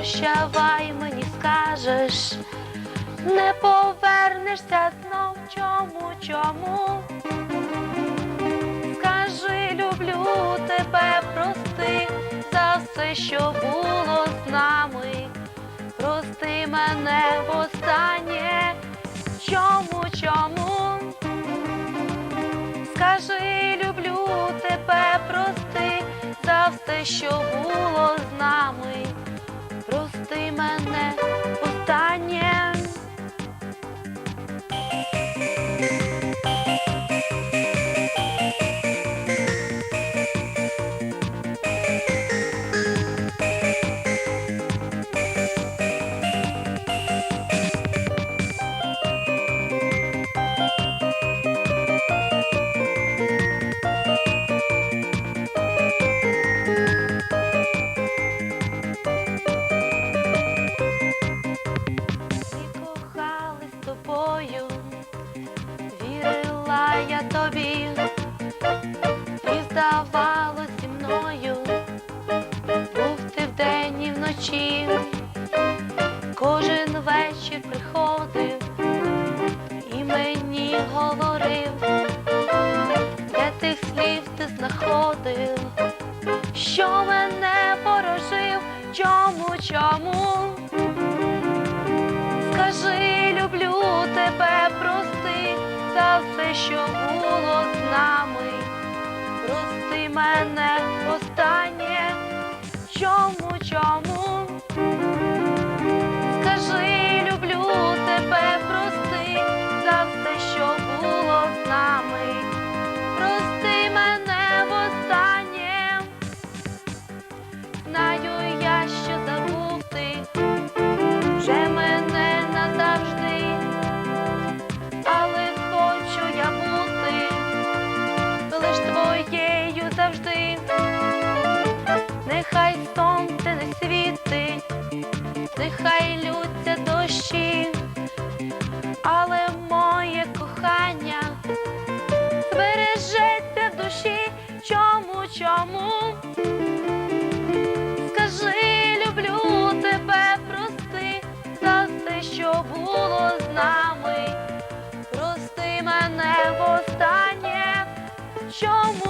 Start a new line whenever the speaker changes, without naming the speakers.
Прощавай мені скажеш, не повернешся знов чому, чому. Скажи, люблю тебе, прости за все, що було з нами. Прости мене востаннє, чому, чому? Скажи, люблю тебе, прости за все, що тобою, вірила я тобі, і здавалось зі мною, був ти вдень і вночі, кожен вечір приходив і мені говорив, де тих слів ти знаходив, що мене ворожив, чому, чому? Все, що було з нами. Прости мене останнє, чому, чому? Нехай лються дощі, але моє кохання збережеться в душі. Чому, чому? Скажи, люблю тебе, прости за все, що було з нами. Прости мене востаннє, чому?